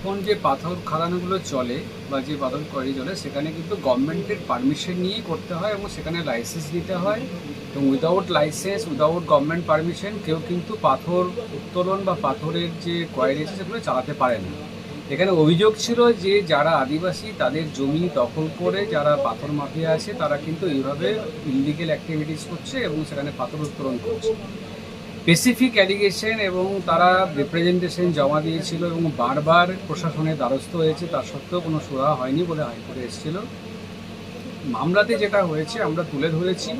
এখন যে পাথর খাদানগুলো চলে বা যে পাথর কোয়ারি চলে, সেখানে কিন্তু গভর্নমেন্টের পারমিশন নিয়েই করতে হয় এবং সেখানে লাইসেন্স নিতে হয়। এবং without licence without government permission কেউ কিন্তু পাথর উত্তোলন বা পাথরের যে কোয়ারি আছে, সেগুলো চালাতে পারে না। এখানে অভিযোগ ছিল যে যারা আদিবাসী, তাদের জমি দখল করে যারা পাথর মাফিয়া আছে, তারা কিন্তু এইভাবে ইলিগেল অ্যাক্টিভিটিস করছে এবং সেখানে পাথর উত্তোলন করছে। স্পেসিফিক অ্যালিগেশন এবং তারা রিপ্রেজেন্টেশন জমা দিয়েছিল এবং বারবার প্রশাসনের দ্বারস্থ হয়েছে তার সত্ত্বেও কোনো সুরাহা হয়নি বলে হাইকোর্টে এসেছিল। মামলাতে যেটা হয়েছে, আমরা তুলে ধরেছি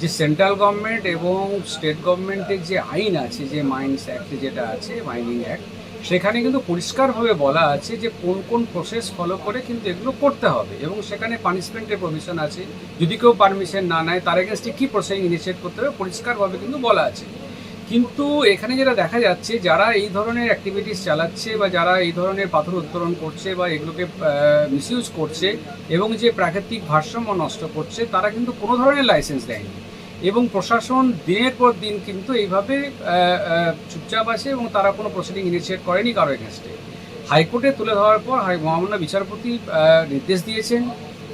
যে সেন্ট্রাল গভর্নমেন্ট এবং স্টেট গভর্নমেন্টের যে আইন আছে, যে মাইন্স অ্যাক্ট যেটা আছে মাইনিং অ্যাক্ট সেখানে কিন্তু পরিষ্কারভাবে বলা আছে যে কোন কোন প্রসেস ফলো করে কিন্তু এগুলো করতে হবে এবং সেখানে পানিশমেন্টের প্রভিশন আছে। যদি কেউ পারমিশন না নেয়, তার এগেনস্টে কী প্রসেস ইনিশিয়েট করতে হবে, পরিষ্কারভাবে কিন্তু বলা আছে। কিন্তু এখানে যেটা দেখা যাচ্ছে, যারা এই ধরনের অ্যাক্টিভিটিস চালাচ্ছে বা যারা এই ধরনের পাথর উত্তোলন করছে বা এগুলোকে মিসইউজ করছে এবং যে প্রাকৃতিক ভারসাম্য নষ্ট করছে, তারা কিন্তু কোনো ধরনের লাইসেন্স দেয়নি। এবং প্রশাসন দিনের পর দিন কিন্তু এইভাবে চুপচাপ আছে এবং তারা কোনো প্রসিডিং ইনিশিয়েট করেনি কারও এগেনস্টে হাইকোর্টে তুলে ধরার পর হাই, মহামান্য বিচারপতি নির্দেশ দিয়েছেন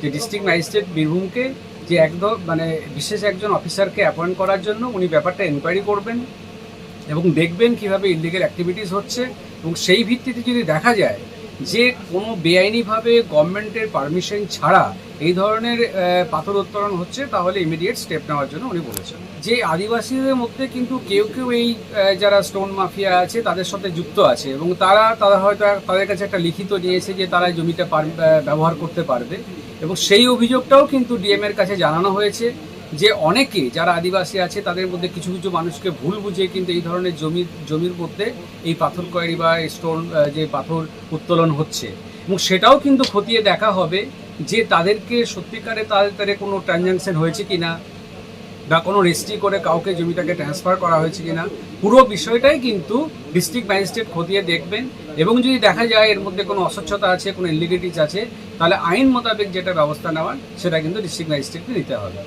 যে ডিস্ট্রিক্ট ম্যাজিস্ট্রেট বীরভূমকে যে একদম মানে বিশেষ একজন অফিসারকে অ্যাপয়েন্ট করার জন্য উনি ব্যাপারটা এনকোয়ারি করবেন। এবং দেখবেন কীভাবে ইলিগেল অ্যাক্টিভিটিস হচ্ছে এবং সেই ভিত্তিতে যদি দেখা যায় যে কোনো বেআইনিভাবে গভর্নমেন্টের পারমিশন ছাড়া এই ধরনের পাথর উত্তোলন হচ্ছে, তাহলে ইমিডিয়েট স্টেপ নেওয়ার জন্য উনি বলেছেন। যে আদিবাসীদের মধ্যে কিন্তু কেউ কেউ এই যারা স্টোন মাফিয়া আছে, তাদের সাথে যুক্ত আছে এবং তারা তারা হয়তো তাদের কাছে একটা লিখিত নিয়েছে যে তারা জমিটা ব্যবহার করতে পারবে এবং সেই অভিযোগটাও কিন্তু ডিএম এর কাছে জানানো হয়েছে। যে অনেকে যারা আদিবাসী আছে, তাদের মধ্যে কিছু কিছু মানুষকে ভুল বুঝে কিন্তু এই ধরনের জমির জমির মধ্যে এই পাথর কোয়ারি বা স্টোন যে পাথর উত্তোলন হচ্ছে। এবং সেটাও কিন্তু খতিয়ে দেখা হবে যে তাদেরকে সত্যিকারে তাদের কোনো ট্রানজ্যাকশন হয়েছে কিনা বা কোনো রেজিস্ট্রি করে কাউকে জমিটাকে ট্রান্সফার করা হয়েছে কিনা, পুরো বিষয়টাই কিন্তু ডিস্ট্রিক্ট ম্যাজিস্ট্রেট খতিয়ে দেখবেন। এবং যদি দেখা যায় এর মধ্যে কোনো অস্বচ্ছতা আছে, কোনো ইলিগেটিস আছে, তাহলে আইন মোতাবেক যেটা ব্যবস্থা নেওয়ার, সেটা কিন্তু ডিস্ট্রিক্ট ম্যাজিস্ট্রেটকে নিতে হবে।